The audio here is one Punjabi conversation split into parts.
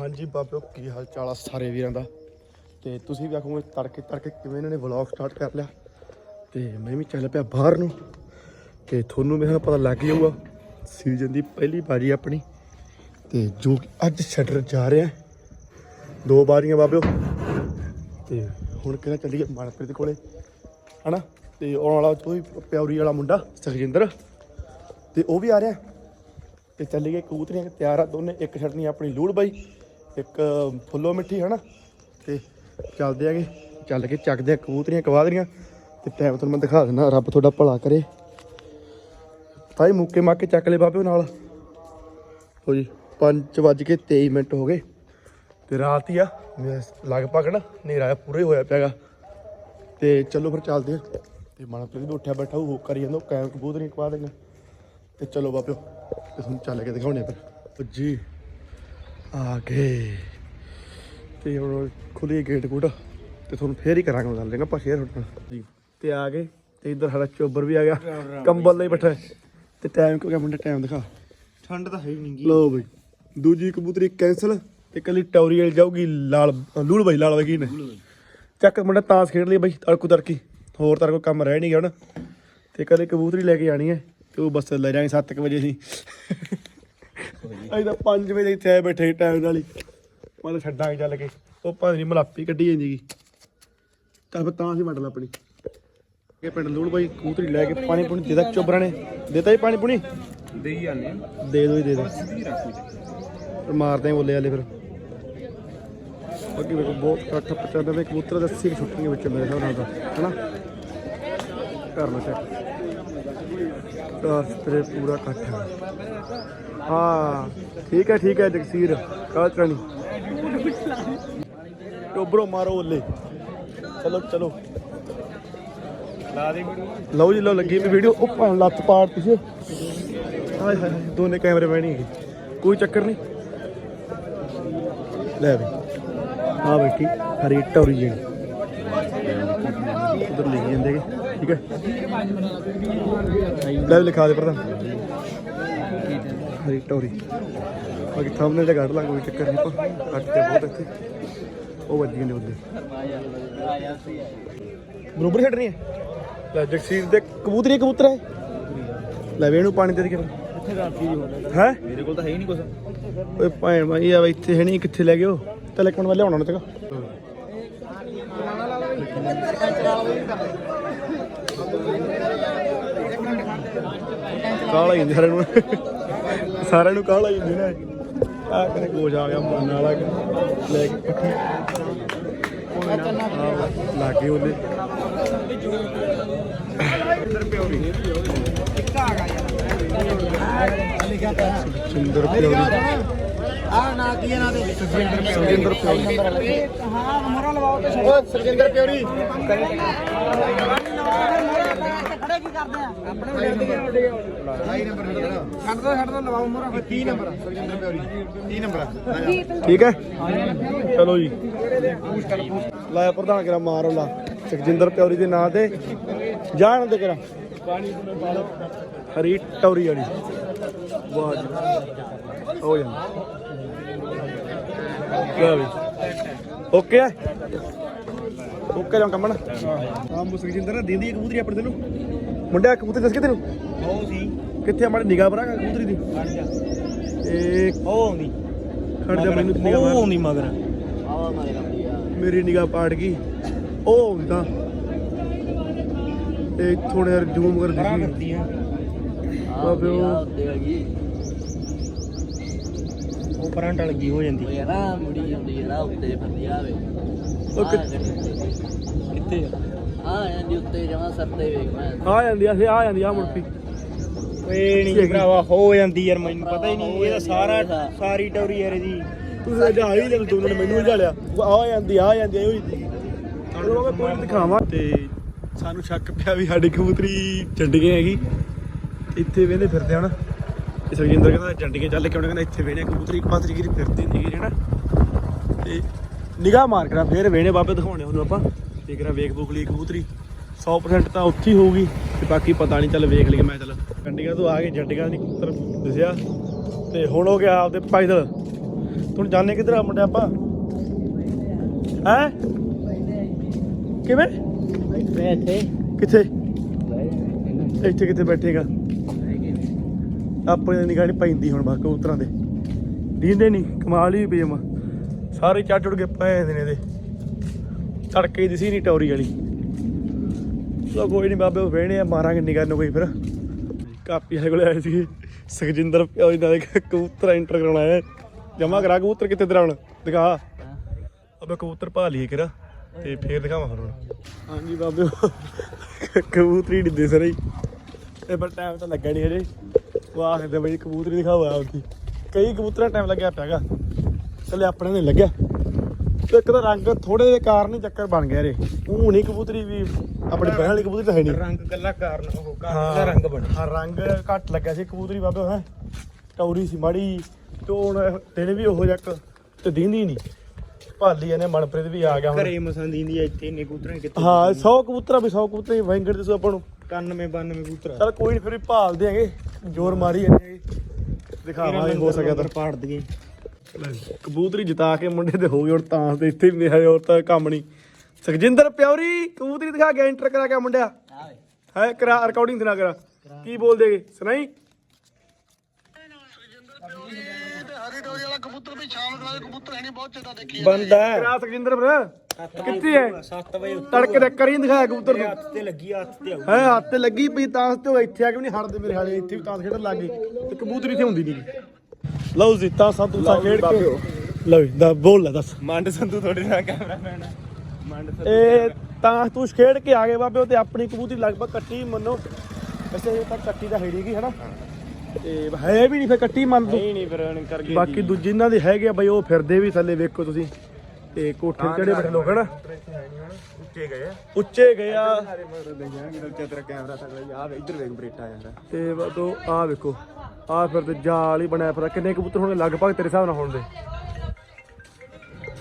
ਹਾਂਜੀ ਬਾਬਿਓ, ਕੀ ਹਾਲ ਚਾਲ ਆ ਸਾਰੇ ਵੀਰਾਂ ਦਾ? ਤੇ ਤੁਸੀਂ ਵੀ ਆਖੋਗੇ ਤੜਕੇ ਤੜਕੇ ਕਿਵੇਂ ਇਹਨਾਂ ਨੇ ਵਲੌਗ ਸਟਾਰਟ ਕਰ ਲਿਆ? ਤੇ ਮੈਂ ਵੀ ਚੱਲ ਪਿਆ ਬਾਹਰ ਨੂੰ। ਤੇ ਤੁਹਾਨੂੰ ਮੇਰੇ ਨਾਲ ਪਤਾ ਲੱਗ ਜਾਊਗਾ ਸੀਜ਼ਨ ਦੀ ਪਹਿਲੀ ਬਾਜੀ ਆਪਣੀ। ਤੇ ਜੋ ਕਿ ਅੱਜ ਸ਼ਟਰ ਜਾ ਰਿਹਾ ਦੋ ਬਾਰੀਆਂ ਬਾਬਿਓ। ਤੇ ਹੁਣ ਕਿਹੜਾ ਚੱਲੀਏ ਮਨਪ੍ਰੀਤ ਦੇ ਕੋਲੇ, ਹਨਾ? ਤੇ ਆਉਣ ਵਾਲਾ ਉਹ ਵੀ ਪਿਆਰੀ ਵਾਲਾ ਮੁੰਡਾ, ਸੁਖਜਿੰਦਰ, ਤੇ ਉਹ ਵੀ ਆ ਰਿਹਾ ਤੇ ਚੱਲੀ ਗਏ ਕਬੂਤਰੀਆਂ ਤਿਆਰ ਆ ਦੋਨੇ, ਇੱਕ ਛੱਡਣੀ ਆਪਣੀ ਲੂੜ ਬਾਈ। ਇੱਕ ਫੁੱਲੋ ਮਿੱਠੀ, ਹਨਾ? ਤੇ ਚੱਲਦੇ ਆਗੇ। ਚੱਲ ਕੇ ਚੱਕਦੇ ਆ ਕਬੂਤਰੀਆਂ ਕਵਾਦਰੀਆਂ ਤੇ ਟਾਈਮ ਤੁਹਾਨੂੰ ਮੈਂ ਦਿਖਾ ਦਿੰਦਾ, ਰੱਬ ਤੁਹਾਡਾ ਭਲਾ ਕਰੇ। ਭਾਈ ਮੁੱਕੇ ਮਾਕੇ ਚੱਕ ਲੈ ਬਾਬੇ ਨਾਲ। ਹੋ ਜੀ 5 ਵੱਜ ਕੇ 23 ਮਿੰਟ ਹੋ ਗਏ। ਤੇ ਰਾਤ ਹੀ ਆ। ਲਗਭਗ ਨਾ ਹਨੇਰਾ ਪੂਰਾ ਹੀ ਹੋਇਆ ਪਿਆਗਾ ਤੇ ਚਲੋ ਫਿਰ ਚੱਲਦੇ ਆ। ਤੇ ਮਨਪ੍ਰੀਤ ਵੀ ਉੱਠਿਆ ਬੈਠਾ, ਉਹ ਕਰੀ ਜਾਂਦਾ, ਉਹ ਕੈਮ ਕਬੂਤਰੀਆਂ ਕਵਾ ਦੇਗਾ ਤੇ ਚਲੋ ਬਾਪਿਓ ਤੇ ਤੁਹਾਨੂੰ ਚੱਲ ਕੇ ਦਿਖਾਉਣੇ ਫਿਰ। ਜੀ। ਆ ਗਏ। ਤੇ ਹੁਣ ਖੁੱਲੀ ਗੇਟ ਗੁੱਡ ਤੇ ਤੁਹਾਨੂੰ ਫੇਰ ਹੀ ਕਰਾਂਗੇ ਗੱਲ ਲੈਣਾ ਆਪਾਂ ਸ਼ੇਅਰ ਜੀ ਤੇ ਆ ਗਏ। ਤੇ ਇੱਧਰ ਸਾਡਾ ਚੋਬਰ ਵੀ ਆ ਗਿਆ। ਕੰਬਲ ਲਈ ਬੈਠਾ। ਤੇ ਟਾਈਮ ਕਿਉਂ ਗਿਆ ਮੁੰਡੇ ਟਾਈਮ ਦਿਖਾ। ਠੰਡ ਤਾਂ ਹੈ ਹੀ ਨਹੀਂਗੀ ਲਓ ਬਈ ਦੂਜੀ ਕਬੂਤਰੀ ਕੈਂਸਲ ਤੇ ਕੱਲੀ ਟੌਰੀਅਲ ਜਾਊਗੀ ਲਾਲ ਲੂਲ ਬਈ ਲਾਲ ਵਗੀ ਨੇ। ਚੱਕ ਮੁੰਡਾ ਤਾਸ ਖੇਡ ਲਈ ਬਈ ਤੜਕੂ ਤੜਕੀ। ਹੋਰ ਤਾਂ ਕੋਈ ਕੰਮ ਰਹਿ ਨਹੀਂ ਗਿਆ ਹੁਣ। ਤੇ ਕੱਲੇ ਕਬੂਤਰੀ ਲੈ ਕੇ ਜਾਣੀ ਹੈ ਤੇ ਉਹ ਬੱਸ ਲੈ ਜਾਣੀ 7:00 ਵਜੇ ਸੀ ਅਸੀਂ ਤਾਂ 5 ਵਜੇ ਇੱਥੇ ਆਏ ਬੈਠੇ ਟਾਈਮ ਨਾਲ ਹੀ। ਮੈਂ ਤਾਂ ਛੱਡਾਂਗੇ ਚੱਲ ਕੇ। ਉਹ ਨਹੀਂ ਮਲਾਪੀ ਕੱਢੀ ਜਾਂਦੀਗੀ ਤਾਂ ਫਿਰ ਤਾਂ ਅਸੀਂ ਮਟਲ ਆਪਣੀ। ਇਹ ਪਿੰਡ ਲੂਲ ਬਾਈ ਕਬੂਤਰੀ ਲੈ ਕੇ ਪਾਣੀ ਪੁਣੀ ਦੇਦਾ ਚੋਬਰਾਂ ਨੇ ਦੇਤਾ ਹੀ ਪਾਣੀ ਪੁਣੀ? ਦੇਈ ਜਾਂਦੇ ਦੇ ਦੋ ਹੀ ਦੇ ਦੋ। ਫਿਰ ਮਾਰਦੇ ਬੋਲੇ ਵਾਲੇ ਫਿਰ। ਬਾਕੀ ਵੇਖੋ ਬਹੁਤ ਇਕੱਠ ਪਚਾਉਂਦੇ ਨੇ ਕਬੂਤਰ ਦੇ 80 ਛੁੱਟੀਆਂ ਵਿੱਚ ਮੇਰੇ ਹਿਸਾਬ ਨਾਲ ਹਨਾ? ਕਰ ਲਓ ਚੈੱਕ ਪੂਰਾ ਇਕੱਠ ਹੈ ਹਾਂ ਠੀਕ ਹੈ ਠੀਕ ਹੈ ਜਗਸੀਰ ਕਾਲ ਚਰਾਣੀ ਟੋਬਰੋ ਮਾਰੋ ਓਲੇ। ਚਲੋ ਚਲੋ। ਲਾ ਦੇ ਵੀਡੀਓ ਲਓ ਜੀ ਲਓ ਲੱਗੀ ਵੀ ਵੀਡੀਓ। ਉਹ ਭਾਂ ਲੱਤ ਪਾੜ ਤੁਸੀਂ ਹਾਏ ਹਾਏ ਦੋਨੇ ਕੈਮਰੇ ਬਹਿਣੀ ਹੈਗੇ। ਕੋਈ ਚੱਕਰ ਨਹੀਂ। ਲੈ ਵੀ। ਆ ਬੈਠੀ ਹਰੀ ਟੌਰੀ ਜੀ ਉਧਰ ਲੈ ਕੇ ਜਾਂਦੇ ਹੈਗੇ, ਠੀਕ ਹੈ। ਲੈ ਲਿਖਾ ਦੇ ਪ੍ਰਧਾਨ। ਹਰੀ ਟੌਰੀ। ਬਾਕੀ ਥੰਬਨੇਲ ਤੇ ਕੱਢ ਲਾਂਗੇ ਕੋਈ ਚੱਕਰ ਨਹੀਂ ਪਾ ਕੱਟ ਤੇ ਬਹੁਤ ਇੱਥੇ। ਉਹ ਵੱਜੀਆਂ ਨੇ ਉੱਤੇ ਬਰੋਬਰ ਛੱਡਣੀ ਹੈ? ਲੈ ਜਗਸੀਰ ਦੇ ਕਬੂਤਰੀ ਕਬੂਤਰ ਹੈ। ਲੈ ਵੇ ਇਹਨੂੰ ਪਾਣੀ ਦੇ ਦੇ ਹੈ? ਮੇਰੇ ਕੋਲ ਤਾਂ ਹੈ ਹੀ ਨਹੀਂ ਕੁਛ। ਓਏ ਭੈਣ ਮਾਈ ਆ ਇੱਥੇ ਹੈ ਨਹੀਂ ਕਿੱਥੇ ਲੈ ਗਏ ਉਹ? ਤੇ ਲੈਕਣ ਵਾਲੇ ਆਉਣਾ ਨਾ ਤੇਗਾ ਕਾਲਾ ਹੀ ਸਾਰਿਆਂ ਨੂੰ। ਸਾਰਿਆਂ ਨੂੰ ਕਾਲਾ ਹੀ ਨਾ। ਆ ਕਦੇ ਗੋਜ ਆ ਗਿਆ ਮਨ ਵਾਲਾ ਕਿ ਲੈ ਕੇ ਇਕੱਠੇ। ਕੋਈ ਨਾ ਆਹ ਲਾਗੇ ਉਹਦੇ। ਸੁੰਦਰ ਪਿਓਰੀ। ਆ ਨਾ ਕੀ ਨਾ ਦੇ ਸੁਖਜਿੰਦਰ ਪਿਓਰੀ। ਹਾਂ ਮੋਰਾ ਲਵਾਓ ਤੇ ਸਰਜਿੰਦਰ ਕੀ ਕਰਦੇ ਆ। ਆਪਣੇ ਵੇਲੇ ਦੇ ਲਾਈ ਨੰਬਰ ਛੱਡ ਦੋ ਛੱਡ ਦੋ ਲਵਾਓ ਮੋਰਾ 30 ਨੰਬਰ ਸਰਜਿੰਦਰ ਪਿਉਰੀ 30 ਨੰਬਰ ਠੀਕ ਹੈ? ਚਲੋ ਜੀ। ਲੈ ਪ੍ਰਧਾਨ ਕਰਾ ਮਾਰੋ ਲਾ ਸੁਖਜਿੰਦਰ ਪਿਓਰੀ ਦੇ ਨਾਂ ਤੇ। ਜਾਣ ਦੇ ਕਰਾ। ਹਰੀ ਟੌਰੀ ਵਾਲੀ। ਵਾਹ ਜੀ। ਹੋ ਜਾਂਦਾ ਲੈ ਵੀ। ਓਕੇ ਓਕੇ ਜਾਂ ਕੰਮਣ। ਹਾਂ ਮੁ ਸੁਖਜਿੰਦਰ ਨਾ ਦਿੰਦੀ ਕਬੂਤਰੀ ਆਪਣੇ ਤੈਨੂੰ। ਮੁੰਡਿਆ ਕਬੂਤਰੀ ਦੱਸ ਕੇ ਤੈਨੂੰ? ਉਹ ਸੀ। ਕਿੱਥੇ ਆ ਮਾੜੀ ਨਿਗਾਹ ਬਰਾ ਕਬੂਤਰੀ ਦੀ? ਇਹ ਉਹ ਆਉਂਦੀ। ਖੜ ਜਾ ਮੈਨੂੰ ਨਿਗਾਹ ਉਹ ਮਾਰ। ਆਉਂਦੀ ਮਗਰ। ਮੇਰੀ ਨਿਗਾਹ ਪਾੜ ਗਈ। ਉਹ ਹੁੰਦਾ ਤੇ ਥੋੜਾ ਜਿਹਾ ਜ਼ੂਮ ਕਰ ਪਰਾਂ ਦਿੱਤੀ ਫਿਰਦੀ ਆ। ਬਾਬੇ ਉਹ ਉਹ ਪਰਾਂ ਲੱਗੀ ਹੋ ਜਾਂਦੀ? ਇਹ ਨਾ ਮੁੜੀ ਜਾਂਦੀ ਹੈ ਨਾ ਉੱਤੇ ਫਿਰਦੀ ਆਵੇ ਉਹ ਕਿੱਥੇ ਆ? ਆ ਜਾਂਦੀ ਉੱਤੇ ਜਮਾ ਸਰਤੇ ਵੇਖ ਮੈਂ। ਆ ਜਾਂਦੀ ਆ ਸੇ ਆ ਜਾਂਦੀ ਆ ਮੁੜ ਪਈ ਓਏ ਨਹੀਂ ਭਰਾਵਾ ਹੋ ਜਾਂਦੀ ਯਾਰ ਮੈਨੂੰ ਪਤਾ ਹੀ ਨਹੀਂ ਇਹਦਾ ਸਾਰਾ ਸਾਰੀ ਟੌਰੀ ਯਾਰ ਦੀ ਤੁਸੀਂ ਅੱਜ ਆ ਹੀ ਲੈ ਤੂੰ ਨੇ ਮੈਨੂੰ ਜਾਲਿਆ ਆ ਜਾਂਦੀ ਆ ਜਾਂਦੀ ਆ ਹੋਈ। ਚਲੋ ਮੈਂ ਕੋਈ ਦਿਖਾਵਾਂ। ਤੇ ਸਾਨੂੰ ਸ਼ੱਕ ਪਿਆ ਵੀ ਸਾਡੀ ਕਬੂਤਰੀ ਚੰਡੀਗੜ੍ਹ ਹੈਗੀ। ਇੱਥੇ ਵੇਂਦੇ ਫਿਰਦੇ ਹਨ ਤੇ ਸਰਜਿੰਦਰ ਕਹਿੰਦਾ ਚੰਡੀਗੜ੍ਹ ਚੱਲ ਕੇ ਆਉਣਾ ਕਹਿੰਦਾ ਇੱਥੇ ਵੇਣੇ ਕਬੂਤਰੀ ਪਾਸੇ ਗਿਰੀ ਫਿਰਦੀ ਨਹੀਂ ਹੈਗੀ ਨਾ। ਤੇ ਨਿਗਾਹ ਮਾਰ ਕਰਾਂ ਫੇਰ ਵੇਣੇ ਬਾਬੇ ਦਿਖਾਉਣੇ ਉਹਨੂੰ ਆਪਾਂ। ਤੇ ਕਰਾਂ ਵੇਖ ਬੁਖ ਲਈ ਕਬੂਤਰੀ। 100% ਤਾਂ ਉੱਥੇ ਹੀ ਹੋਊਗੀ। ਤੇ ਬਾਕੀ ਪਤਾ ਨਹੀਂ, ਚੱਲ ਵੇਖ ਲਈ ਮੈਂ ਚੱਲ। ਚੰਡੀਗੜ੍ਹ ਤੋਂ ਆ ਕੇ ਚੰਡੀਗੜ੍ਹ ਦੀ ਕਬੂਤਰ ਦਿਸਿਆ। ਤੇ ਹੁਣ ਹੋ ਗਿਆ ਆਪਦੇ ਪੈਦਲ। ਹੁਣ ਜਾਣੇ ਕਿੱਧਰ ਆ ਮੁੰਡੇ ਆਪਾਂ? ਹੈ? ਕਿਵੇਂ? ਇੱਥੇ ਕਿੱਥੇ? ਇੱਥੇ ਕਿੱਥੇ ਬੈਠੇਗਾ? ਆਪਣੇ ਨਿਗਾਹ ਨਹੀਂ ਪੈਂਦੀ ਹੁਣ ਬਸ ਕਬੂਤਰਾਂ ਦੇ। ਦੀਂਦੇ ਨਹੀਂ ਕਮਾਲ ਹੀ ਪਈ ਸਾਰੇ ਚੜ ਚੜ ਕੇ ਪਏ ਨੇ ਇਹਦੇ। ਤੜਕੇ ਦੀ ਸੀ ਨਹੀਂ ਟੌਰੀ ਵਾਲੀ। ਚਲੋ ਕੋਈ ਨਹੀਂ ਬਾਬੇ ਉਹ ਵੇਣੇ ਆ, ਮਾਰਾਂਗੇ ਨਿਗਾਹ ਨੂੰ ਕੋਈ ਫਿਰ। ਕਾਪੀ ਵਾਲੇ ਕੋਲ ਆਏ ਸੀ, ਸੁਖਜਿੰਦਰ ਪਿਓ ਇਹਨਾਂ ਦੇ ਕਬੂਤਰ ਐਂਟਰ ਕਰਾਉਣਾ ਹੈ ਜਮਾ ਕਰਾ ਕਬੂਤਰ ਕਿੱਥੇ ਦਰਾਉਣ ਦਿਖਾ। ਅਬੇ ਕਬੂਤਰ ਭਾ ਲਈਏ ਕਿਰਾ ਤੇ ਫੇਰ ਦਿਖਾਵਾਂ ਫਿਰ ਹੁਣ। ਹਾਂਜੀ ਬਾਬੇ ਕਬੂਤਰੀ ਡਿੱਦੇ ਸਾਰੇ ਹੀ ਇਹ ਪਰ ਟਾਈਮ ਤਾਂ ਲੱਗਾ ਨਹੀਂ ਹਜੇ। ਉਹ ਆਖਦੇ ਬਈ ਕਬੂਤਰੀ ਦਿਖਾਓ ਆਪਦੀ ਕਈ ਕਬੂਤਰਾਂ ਟਾਈਮ ਲੱਗਿਆ ਪਿਆਗਾ ਚੱਲੇ ਆਪਣੇ ਨੇ ਲੱਗਿਆ। ਤੇ ਇੱਕ ਤਾਂ ਰੰਗ ਥੋੜੇ ਦੇ ਕਾਰਨ ਹੀ ਚੱਕਰ ਬਣ ਗਿਆ ਰੇ। ਉਹ ਨਹੀਂ ਕਬੂਤਰੀ ਵੀ ਆਪਣੇ ਬਹਿਣ ਵਾਲੀ ਕਬੂਤਰੀ ਤਾਂ ਹੈ ਨਹੀਂ ਰੰਗ ਕੱਲਾ ਕਾਰਨ ਉਹ ਕਾਰਨ ਦਾ ਰੰਗ ਬਣ। ਹਾਂ ਰੰਗ ਘੱਟ ਲੱਗਿਆ ਸੀ ਕਬੂਤਰੀ ਬਾਬੇ ਹੈ। ਟੌਰੀ ਸੀ ਮਾੜੀ ਤੇ ਹੁਣ ਦਿਨ ਵੀ ਉਹੋ ਜਿਹਾ ਤੇ ਦੀਂਦੀ ਨਹੀਂ ਭਾਲੀ ਇਹਨੇ ਮਨਪ੍ਰੀਤ ਵੀ ਆ ਗਿਆ ਹੁਣ। ਘਰੇ ਮਸਾਂ ਦੀਂਦੀ ਆ ਇੱਥੇ ਨੇ ਕਬੂਤਰਾਂ ਕਿੱਥੇ ਹਾਂ 100 ਕਬੂਤਰਾਂ ਵੀ 100 ਕਬੂਤਰ ਵੈਂਗੜ ਦੇ ਸੋ ਆਪਾਂ ਨੂੰ। 91 92 ਕਬੂਤਰ। ਚਲ ਕੋਈ ਨਹੀਂ ਫਿਰ ਵੀ ਭਾਲ ਦੇਾਂਗੇ ਜ਼ੋਰ ਮਾਰੀ ਜਾਂਦੇ ਦਿਖਾਵਾਂਗੇ ਹੋ ਸਕਿਆ ਤਾਂ। ਪਾੜ ਦਈਏ। ਕਬੂਤਰੀ ਜਿਤਾ ਕੇ ਮੁੰਡੇ ਤੇ ਹੋ ਗਏ ਹੁਣ ਤਾਂ ਤੇ ਇੱਥੇ ਵੀ ਹਜੇ ਹੋਰ ਤਾਂ ਕੰਮ ਨਹੀਂ। ਸੁਖਜਿੰਦਰ ਪਿਉਰੀ ਕਬੂਤਰੀ ਦਿਖਾ ਕੇ ਐਂਟਰ ਕਰਾ ਕੇ ਮੁੰਡਿਆ। ਹੈ ਕਰਾ ਰਿਕਾਰਡਿੰਗ ਦਿਨਾ ਕਰਾ। ਕੀ ਬੋਲਦੇਗੇ ਸੁਣਾਈ? ਬੰਦਾ ਕਰਾ ਸੁਖਜਿੰਦਰ ਫਿਰ। ਕਿੱਥੇ ਹੈ? 7 ਵਜੇ ਤੜਕੇ ਦੇ ਕਰੀ ਦਿਖਾਇਆ ਕਬੂਤਰ ਨੂੰ। ਹੱਥ ਤੇ ਲੱਗੀ ਹੱਥ ਤੇ ਆਊ ਹੈ ਹੱਥ ਤੇ ਲੱਗੀ ਪਈ ਤਾਂ ਤੇ ਇੱਥੇ ਆ ਕੇ ਵੀ ਨਹੀਂ ਹਟਦੇ ਮੇਰੇ ਹਾਲੇ ਇੱਥੇ ਵੀ ਤਾਂ ਖੇਡਣ ਲੱਗ ਗਏ। ਤੇ ਕਬੂਤਰੀ ਇੱਥੇ ਹੁੰਦੀ ਨਹੀਂ ਲਓ ਜੀ ਤਾਂ ਸਾ ਤੂੰ ਸਾ ਖੇਡ ਕੇ। ਲਓ ਜੀ ਦਾ ਬੋਲ ਲੈ ਦੱਸ। ਮੰਡ ਸੰਧੂ ਤੁਹਾਡੇ ਨਾਲ ਕੈਮਰਾਮੈਨ ਮੰਡ ਸੰਧੂ ਇਹ ਤਾਂ ਤੂੰ ਖੇਡ ਕੇ ਆ ਗਏ ਬਾਬੇ ਤੇ ਆਪਣੀ ਕਬੂਤਰੀ ਲਗਭਗ ਕੱਟੀ ਮੰਨੋ। ਵੈਸੇ ਇਹ ਤਾਂ ਕੱਟੀ ਦਾ ਹੈ ਨਹੀਂਗੀ ਹਨਾ? ਤੇ ਹੈ ਵੀ ਨਹੀਂ ਫਿਰ ਕੱਟੀ ਮੰਨ ਤੂੰ। ਨਹੀਂ ਨਹੀਂ ਫਿਰ ਕਰ ਗਏ ਬਾਕੀ ਦੂਜੇ ਜਿਨ੍ਹਾਂ ਦੇ ਹੈਗੇ ਆ ਬਈ ਉਹ ਫਿਰਦੇ ਵੀ ਥੱਲੇ ਵੇਖੋ ਤੁਸੀਂ। ਤੇ ਕੋਠੇ ਤੇ ਚੜੇ ਬੈਠੇ ਲੋਕ ਹਨਾ? ਉੱਚੇ ਗਏ ਆ। ਉੱਚੇ ਗਏ ਆ। ਤੇਰਾ ਕੈਮਰਾ ਤੱਕ ਆ। ਇੱਧਰ ਵੇਖ ਬਰੇਟਾ ਯਾਰ। ਤੇ ਬਦੋ ਆ ਵੇਖੋ। ਆ ਫਿਰ ਤੇ ਜਾਲ ਹੀ ਬਣਿਆ ਫਿਰ ਕਿੰਨੇ ਕਬੂਤਰ ਹੋਣਗੇ ਲਗਭਗ ਤੇਰੇ ਹਿਸਾਬ ਨਾਲ ਹੋਣ ਦੇ?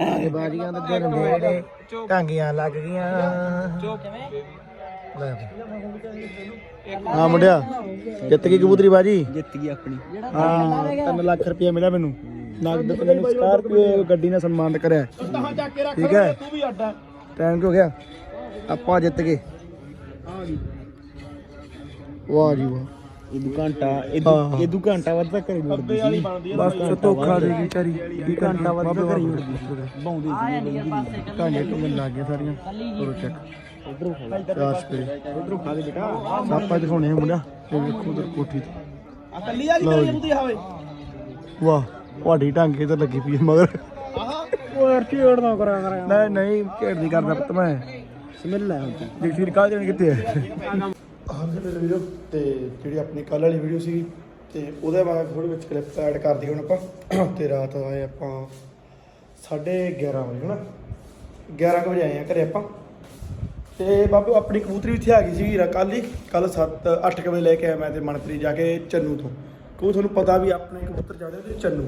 ਇਹ ਬਾਜੀਆਂ ਦੇ ਦਿਨ ਨੇੜੇ ਟਾਂਗੀਆਂ ਲੱਗ ਗਈਆਂ। ਲੈ ਹਾਂ ਮੁੰਡਿਆ। ਜਿੱਤ ਗਈ ਕਬੂਤਰੀ ਬਾਜੀ? ਜਿੱਤ ਗਈ ਆਪਣੀ। ਹਾਂ 3 ਲੱਖ ਰੁਪਏ ਮਿਲਿਆ ਮੈਨੂੰ। ਨਗਦ ਤੇ ਮੈਨੂੰ ਸਕਾਰਪੀਓ ਗੱਡੀ ਨਾਲ ਸਨਮਾਨਿਤ ਕਰਿਆ। ਠੀਕ ਹੈ? ਤੂੰ ਵੀ ਅੱਡਾ ਟਾਈਮ ਹੋ ਗਿਆ? ਆਪਾਂ ਜਿੱਤ ਗਏ। ਵਾਹ ਜੀ ਵਾਹ। ਇਹ ਘੰਟਾ ਇਹ। ਇਹ ਘੰਟਾ ਵੱਧ ਤੱਕ ਕਰੀ ਲੜਦੀ ਸੀ। ਬਸ ਧੋਖਾ ਦੇ ਗਈ ਚਾਰੀ ਘੰਟਾ ਵੱਧ ਬਾਬੇ ਕਰੀ ਬਾਬੇ ਬਾਉਂਦੀ ਸੀ। ਕਾਂਡੇ ਟੁੰਗਣ ਲੱਗ ਗਏ ਸਾਰੀਆਂ। ਕਰੋ ਚੈੱਕ ਇਧਰੋਂ ਖਾ ਸਪਰੇ। ਇਧਰੋਂ ਖਾ ਦੇ ਬੇਟਾ। ਆਪਾਂ ਦਿਖਾਉਣੇ ਆ ਮੁੰਡਾ। ਇਹ ਵੇਖੋ ਉਧਰ ਕੋਠੀ ਤੇ। ਆ ਕੱਲੀ ਵਾਲੀ ਜੀ। ਕਬੂਤਰੀ ਹਾਵੇ। ਵਾਹ। ਤੁਹਾਡੀ ਢੰਗੇ ਤੇ ਲੱਗੀ ਪਈ ਹੈ ਮਗਰ। ਉਹ ਯਾਰ ਛੇੜ ਨਾ ਕਰਾਂ ਕਰਾਂ ਨਹੀਂ ਨਹੀਂ ਘੇੜਦੀ ਕਰਦਾ ਪੁੱਤ ਮੈਂ। ਸਮੈਲ ਆ ਹੁੰਦੀ ਦੇਖੀ ਰਿਕਾਰਡ ਦੇਣ ਕਿੱਥੇ ਹੈ ਹਾਂਜੀ ਮੇਰੇ ਵੀਡੀਓ ਤੇ ਜਿਹੜੀ ਆਪਣੀ ਕੱਲ ਵਾਲੀ ਵੀਡੀਓ ਸੀ ਤੇ ਉਹਦੇ ਬਾਰੇ ਥੋੜੀ ਵਿੱਚ ਕਲਿੱਪ ਐਡ ਕਰ ਦਈਏ ਹੁਣ ਆਪਾਂ। ਤੇ ਰਾਤ ਆਏ ਆਪਾਂ 11:30 ਵਜੇ ਹਨਾ? 11 ਕੁ ਵਜੇ ਆਏ ਆ ਘਰੇ ਆਪਾਂ। ਤੇ ਬਾਬੂ ਆਪਣੀ ਕਬੂਤਰੀ ਇੱਥੇ ਆ ਗਈ ਸੀ ਕੱਲ ਹੀ। ਕੱਲ 7 8 ਵਜੇ ਲੈ ਕੇ ਆਇਆ ਮੈਂ ਤੇ ਮਨਪ੍ਰੀਤ ਜਾ ਕੇ ਚੰਨੂ ਤੋਂ। ਕਿਉਂ ਤੁਹਾਨੂੰ ਪਤਾ ਵੀ ਆਪਣੇ ਕਬੂਤਰ ਜਾੜੇ ਉਹਦੇ ਚੰਨੂ।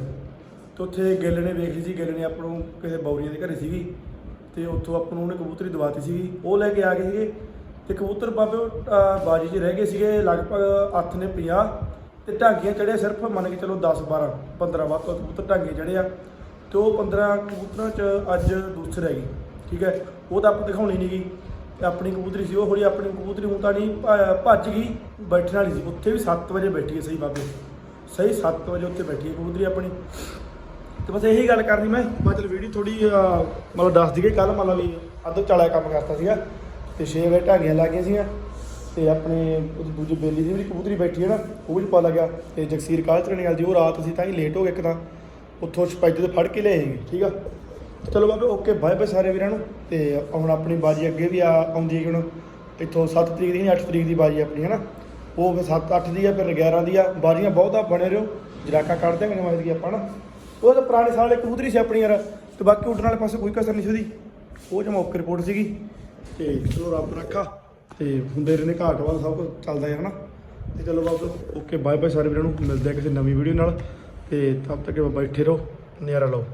ਤੇ ਉੱਥੇ ਗਿੱਲ ਨੇ ਵੇਖ ਲਈ ਸੀ ਗਿੱਲ ਨੇ ਆਪਾਂ ਨੂੰ ਕਿਸੇ ਬੌਰੀਆਂ ਦੇ ਘਰੇ ਸੀਗੀ ਤੇ ਉੱਥੋਂ ਆਪਾਂ ਨੂੰ ਉਹਨੇ ਕਬੂਤਰੀ ਦਵਾਤੀ ਸੀਗੀ। ਉਹ ਲੈ ਕੇ ਆ ਗਏ ਸੀਗੇ ਤੇ ਕਬੂਤਰ ਬਾਬੇ ਉਹ, ਬਾਜੀ 'ਚ ਰਹਿ ਗਏ ਸੀਗੇ ਲਗਭਗ ਅੱਠ ਨੇ 50 ਤੇ ਢਾਂਗੀਆਂ ਚੜਿਆ ਸਿਰਫ ਮੰਨ ਕੇ ਚਲੋ 10 12 15 ਵੱਧ ਤੋਂ ਕਬੂਤਰ ਢਾਂਗੇ ਚੜੇ ਆ ਤੇ ਉਹ 15 ਕਬੂਤਰਾਂ 'ਚ ਅੱਜ ਦੂਸਰ ਹੈਗੀ ਠੀਕ ਹੈ। ਉਹ ਤਾਂ ਆਪਾਂ ਦਿਖਾਉਣੀ ਨਹੀਂ ਗਈ ਆਪਣੀ ਕਬੂਤਰੀ ਸੀ ਉਹ ਥੋੜੀ ਆਪਣੀ ਕਬੂਤਰੀ ਹੁਣ ਤਾਂ ਨਹੀਂ ਭ- ਭੱਜ ਗਈ ਬੈਠਣ ਵਾਲੀ ਸੀ। ਉੱਥੇ ਵੀ 7 ਵਜੇ ਬੈਠੀ ਸਹੀ ਬਾਬੇ। ਸਹੀ 7 ਵਜੇ ਉੱਥੇ ਬੈਠੀ ਹੈ ਕਬੂਤਰੀ ਆਪਣੀ। ਤੇ ਬਸ ਇਹੀ ਗੱਲ ਕਰਨੀ ਮੈਂ ਮੈਂ ਚਲ ਵੀਡੀਓ ਥੋੜੀ ਮਤਲਬ ਦੱਸ ਦਈਏ ਕੱਲ ਮਤਲਬ ਵੀ ਅੱਧ ਚਾਲਾ ਕੰਮ ਕਰਤਾ ਸੀਗਾ। ਤੇ 6 ਵਜੇ ਢਾਗੀਆਂ ਲੱਗ ਗਈਆਂ ਸੀਗਾ ਤੇ ਆਪਣੇ ਉਹਦੀ ਦੂਜੀ ਬੇਲੀ ਦੀ ਵੀ ਕਬੂਤਰੀ ਬੈਠੀ ਹੈ ਨਾ, ਉਹ ਵੀ ਪਤਾ ਲੱਗਿਆ ਤੇ ਜਗਸੀਰ ਕਾਲ ਚਰਣੀ ਵਾਲੀ ਦੀ ਉਹ ਰਾਤ ਅਸੀਂ ਤਾਂ ਹੀ ਲੇਟ ਹੋ ਗਏ ਇੱਕ ਤਾਂ। ਉੱਥੋਂ ਸਪੈਜੇ ਤੇ ਫੜ ਕੇ ਲਿਆਏਗੇ ਠੀਕ ਆ? ਚਲੋ ਬਾਬੇ ਓਕੇ ਬਾਏ ਬਾਏ ਸਾਰੇ ਵੀਰਾਂ ਨੂੰ। ਤੇ ਹੁਣ ਆਪਣੀ ਬਾਜੀ ਅੱਗੇ ਵੀ ਆ, ਆਉਂਦੀ ਹੈ ਹੁਣ, ਇੱਥੋਂ 7 ਤਰੀਕ ਦੀ ਨਹੀਂ 8 ਤਰੀਕ ਦੀ ਬਾਜੀ ਆਪਣੀ, ਹੈ ਨਾ? ਉਹ ਫਿਰ 7 8 ਦੀ ਆ, ਫਿਰ 11 ਦੀ ਆ ਬਾਜੀਆਂ ਬਹੁਤਾ ਬਣੇ ਰਹੋ। ਜਰਾਕਾ ਕੱਢਦੇ ਹਾਂ ਨਵਾਜ਼ ਦੀ ਆਪਾਂ ਨਾ। ਉਹ ਤਾਂ ਪੁਰਾਣੇ ਸਾਲ ਇੱਕ ਕਬੂਤਰੀ ਸੀ ਆਪਣੀ ਯਾਰ, ਤੇ ਬਾਕੀ ਉੱਡਣ ਵਾਲੇ ਪਾਸੇ ਕੋਈ ਕਸਰ ਨਹੀਂ ਸੀ ਉਹਦੀ। ਉਹ ਜਮਾ ਓਕੇ ਰਿਪੋਰਟ ਸੀਗੀ। ਤੇ ਚਲੋ ਰੱਬ ਰੱਖਾ। ਤੇ ਹੁੰਦੇ ਰਹਿੰਦੇ ਘਾਟ ਵਾਲਾ, ਸਭ ਕੁਝ ਚੱਲਦਾ ਹੈ, ਹਨਾ। ਤੇ ਚਲੋ ਬਾਬਾ ਓਕੇ ਬਾਏ ਬਾਏ ਸਾਰੇ ਵੀਰਾਂ ਨੂੰ। ਮਿਲਦੇ ਆ ਕਿਸੇ ਨਵੀਂ ਵੀਡੀਓ ਨਾਲ। ਤੇ ਤਦ ਤੱਕ ਬੈਠੇ ਰਹੋ ਨਜ਼ਾਰਾ ਲਓ।